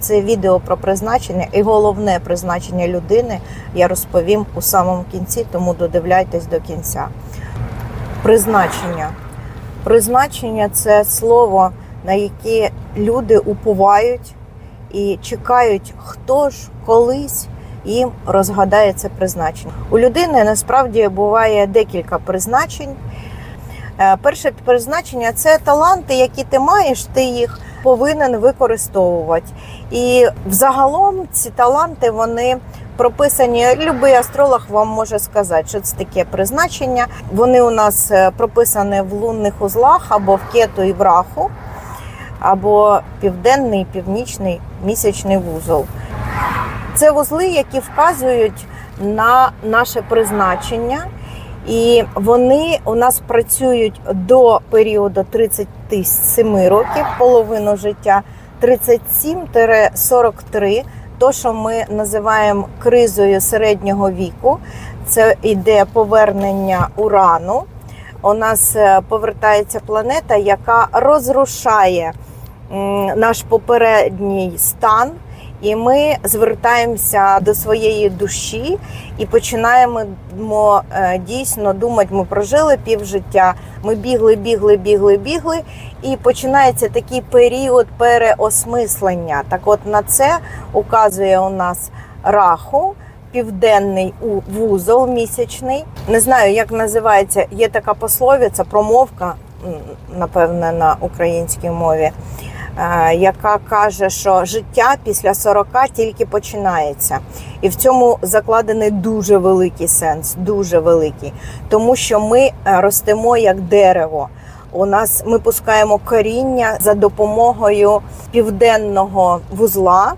Це відео про призначення і головне призначення людини я розповім у самому кінці, тому додивляйтесь до кінця. Призначення. Призначення це слово, на яке люди уповають і чекають, хто ж колись їм розгадає це призначення. У людини насправді буває декілька призначень. Е, Перше призначення це таланти, які ти маєш, ти їх повинен використовувати. І взагалом ці таланти вони прописані. Любий астролог вам може сказати, що це таке призначення. Вони у нас е, прописані в лунних узлах або в кету і в раху, або південний, північний місячний вузол. Це вузли, які вказують на наше призначення. І вони у нас працюють до періоду 37 років, половину життя, 37-43, то, що ми називаємо кризою середнього віку. Це йде повернення урану. У нас е, повертається планета, яка розрушає наш попередній стан. І ми звертаємося до своєї душі і починаємо е, дійсно думати, ми прожили півжиття, ми бігли, бігли, бігли, бігли, і починається такий період переосмислення. Так от на це указує у нас раху, південний вузол місячний. Не знаю, як називається, є така пословиця, промовка, напевне, на українській мові яка каже, що життя після 40 тільки починається. І в цьому закладений дуже великий сенс, дуже великий. Тому що ми е, ростемо як дерево. У нас ми пускаємо коріння за допомогою південного вузла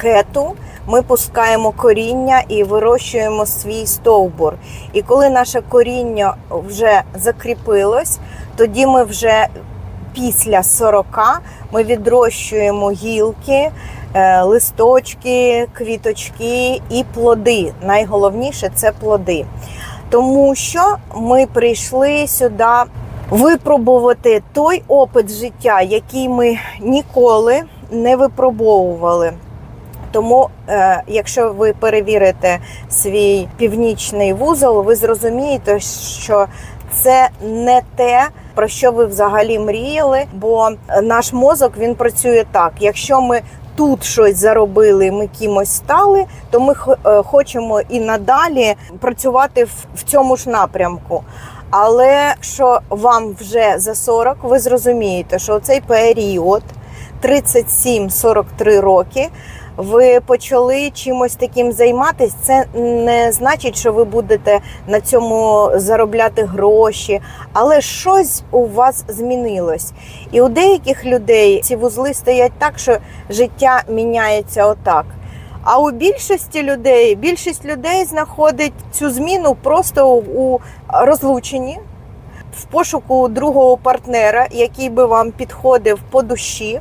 кету. Ми пускаємо коріння і вирощуємо свій стовбур. І коли наше коріння вже закріпилось, тоді ми вже після 40 ми відрощуємо гілки, е, листочки, квіточки і плоди. Найголовніше це плоди. Тому що ми прийшли сюди випробувати той опит життя, який ми ніколи не випробовували. Тому, е, якщо ви перевірите свій північний вузол, ви зрозумієте, що це не те, про що ви взагалі мріяли, бо наш мозок він працює так. Якщо ми тут щось заробили, ми кимось стали, то ми е, хочемо і надалі працювати в цьому ж напрямку. Але що вам вже за 40, ви зрозумієте, що цей період 37-43 роки. Ви почали чимось таким займатися. Це не значить, що ви будете на цьому заробляти гроші, але щось у вас змінилось. І у деяких людей ці вузли стоять так, що життя міняється отак. А у більшості людей більшість людей знаходить цю зміну просто у розлученні, в пошуку другого партнера, який би вам підходив по душі.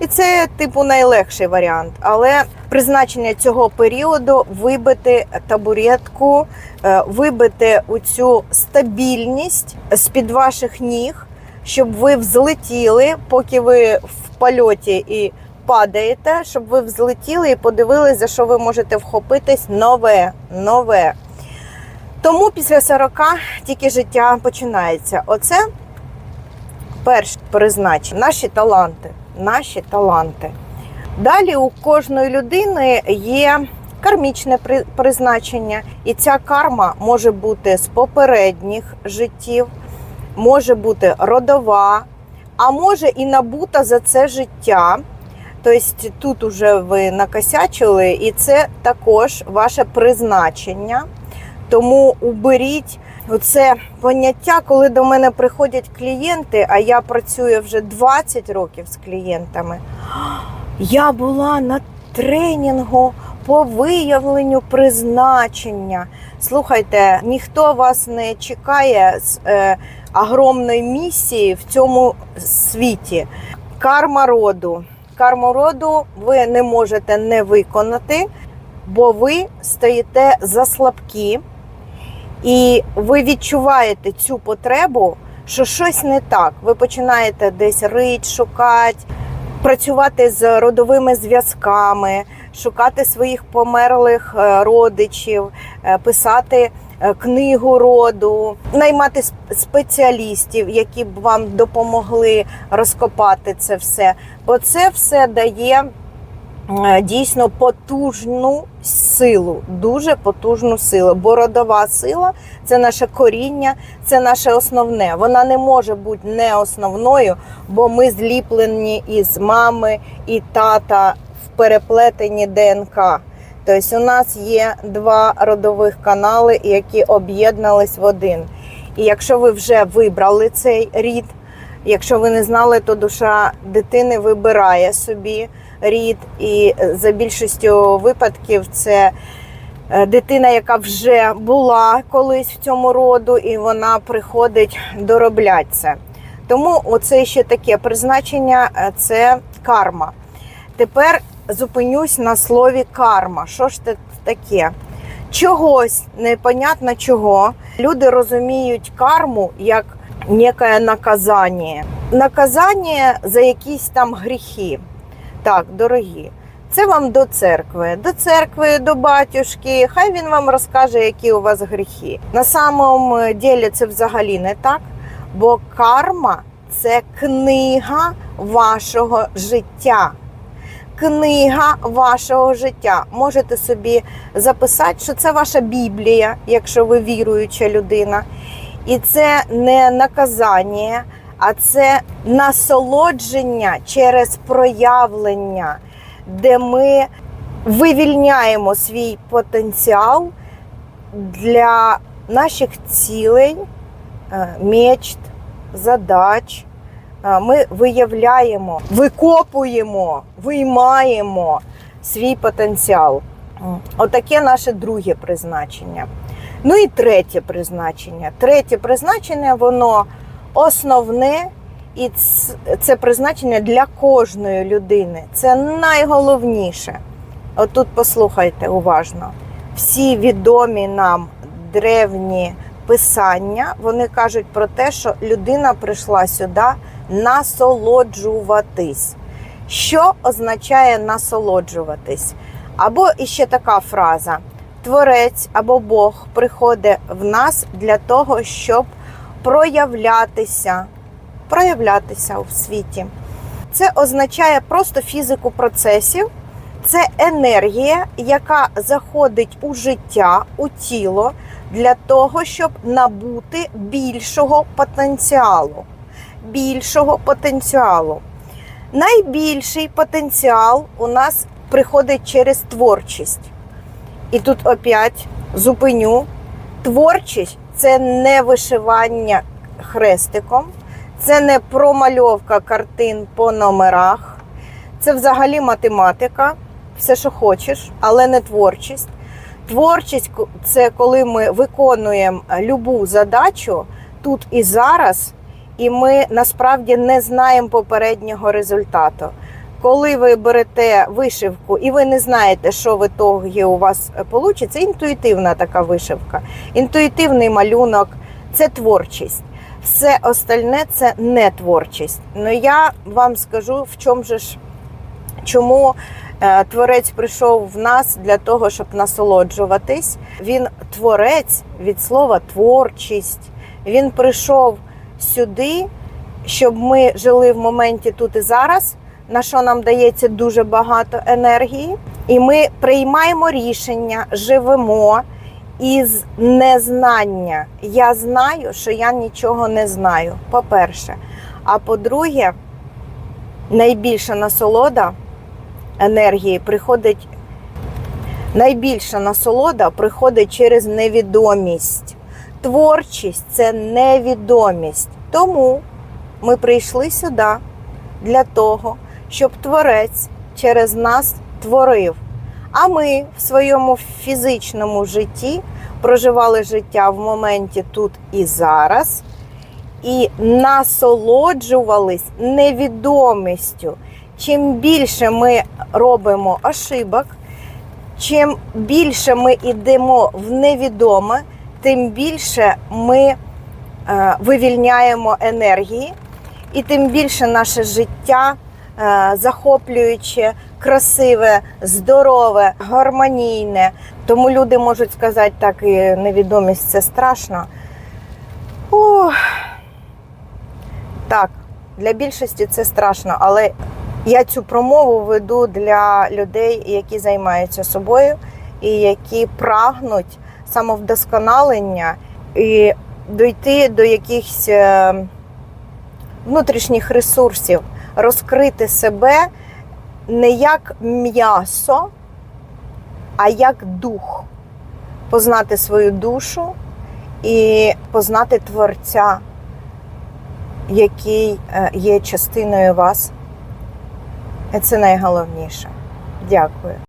І це, типу, найлегший варіант. Але призначення цього періоду вибити табуретку, е, вибити оцю стабільність з-під ваших ніг, щоб ви взлетіли, поки ви в польоті і падаєте, щоб ви взлетіли і подивилися, за що ви можете вхопитись нове, нове. Тому після 40 тільки життя починається. Оце перше призначення, наші таланти. Наші таланти. Далі у кожної людини є кармічне призначення, і ця карма може бути з попередніх життів, може бути родова, а може і набута за це життя. Тобто тут уже ви накосячили, і це також ваше призначення. Тому уберіть оце поняття, коли до мене приходять клієнти, а я працюю вже 20 років з клієнтами. Я була на тренінгу по виявленню призначення. Слухайте, ніхто вас не чекає з е, огромної місії в цьому світі. Карма роду. Карму роду ви не можете не виконати, бо ви стоїте за слабкі. І ви відчуваєте цю потребу, що щось не так. Ви починаєте десь рить, шукати. працювати з родовими зв'язками, шукати своїх померлих е, родичів, е, писати е, книгу роду, наймати спеціалістів, які б вам допомогли розкопати це все. Бо це все дає дійсно потужну силу, дуже потужну силу. Бо родова сила це наше коріння, це наше основне. Вона не може бути не основною, бо ми зліплені із мами і тата в переплетенні ДНК. Тобто у нас є два родових канали, які об'єднались в один. І якщо ви вже вибрали цей рід, якщо ви не знали, то душа дитини вибирає собі рід, і за більшістю випадків це е, дитина, яка вже була колись в цьому роду, і вона приходить доробляти це. Тому оце ще таке призначення е, це карма. Тепер зупинюсь на слові карма. Що ж це таке? Чогось, непонятно чого. Люди розуміють карму як некое наказання. Наказання за якісь там гріхи. Так, дорогі. Це вам до церкви, до церкви, до батюшки. Хай він вам розкаже, які у вас гріхи. На самому ділі це взагалі не так, бо карма це книга вашого життя. Книга вашого життя. Можете собі записати, що це ваша Біблія, якщо ви віруюча людина. І це не наказання, а це насолодження через проявлення, де ми вивільняємо свій потенціал для наших цілей, е, мечт, задач. Е, Ми виявляємо, викопуємо, виймаємо свій потенціал. Отаке наше друге призначення. Ну і третє призначення. Третє призначення, воно основне, і це призначення для кожної людини. Це найголовніше. Отут послухайте уважно. Всі відомі нам древні писання, вони кажуть про те, що людина прийшла сюди насолоджуватись. Що означає насолоджуватись? Або іще така фраза: Творець або Бог приходить в нас для того, щоб проявлятися, проявлятися у світі. Це означає просто фізику процесів. Це енергія, яка заходить у життя, у тіло для того, щоб набути більшого потенціалу. Більшого потенціалу. Найбільший потенціал у нас приходить через творчість. І тут опять зупиню. Творчість це не вишивання хрестиком, це не промальовка картин по номерах, це взагалі математика, все, що хочеш, але не творчість. Творчість це коли ми виконуємо любу задачу тут і зараз, і ми насправді не знаємо попереднього результату. Коли ви берете вишивку і ви не знаєте, що в ітогі у вас вийде, це інтуїтивна така вишивка, інтуїтивний малюнок це творчість. Все остальне це не творчість. Ну я вам скажу, в чому же ж чому е, творець прийшов в нас для того, щоб насолоджуватись. Він творець від слова творчість. Він прийшов сюди, щоб ми жили в моменті тут і зараз, на що нам дається дуже багато енергії. І ми приймаємо рішення, живемо із незнання. Я знаю, що я нічого не знаю. По-перше. А по-друге, найбільша насолода енергії приходить. Найбільша насолода приходить через невідомість. Творчість це невідомість. Тому ми прийшли сюди для того, щоб творець через нас творив. А ми в своєму фізичному житті проживали життя в моменті тут і зараз, і насолоджувались невідомістю. Чим більше ми робимо ошибок, чим більше ми йдемо в невідоме, тим більше ми е, вивільняємо енергії, і тим більше наше життя захоплююче, красиве, здорове, гармонійне. Тому люди можуть сказати, так і невідомість це страшно. Ох. Так, для більшості це страшно, але я цю промову веду для людей, які займаються собою і які прагнуть самовдосконалення і дойти до якихось е, внутрішніх ресурсів, розкрити себе не як м'ясо, а як дух, познати свою душу і познати Творця, який е, є частиною вас. Це найголовніше. Дякую.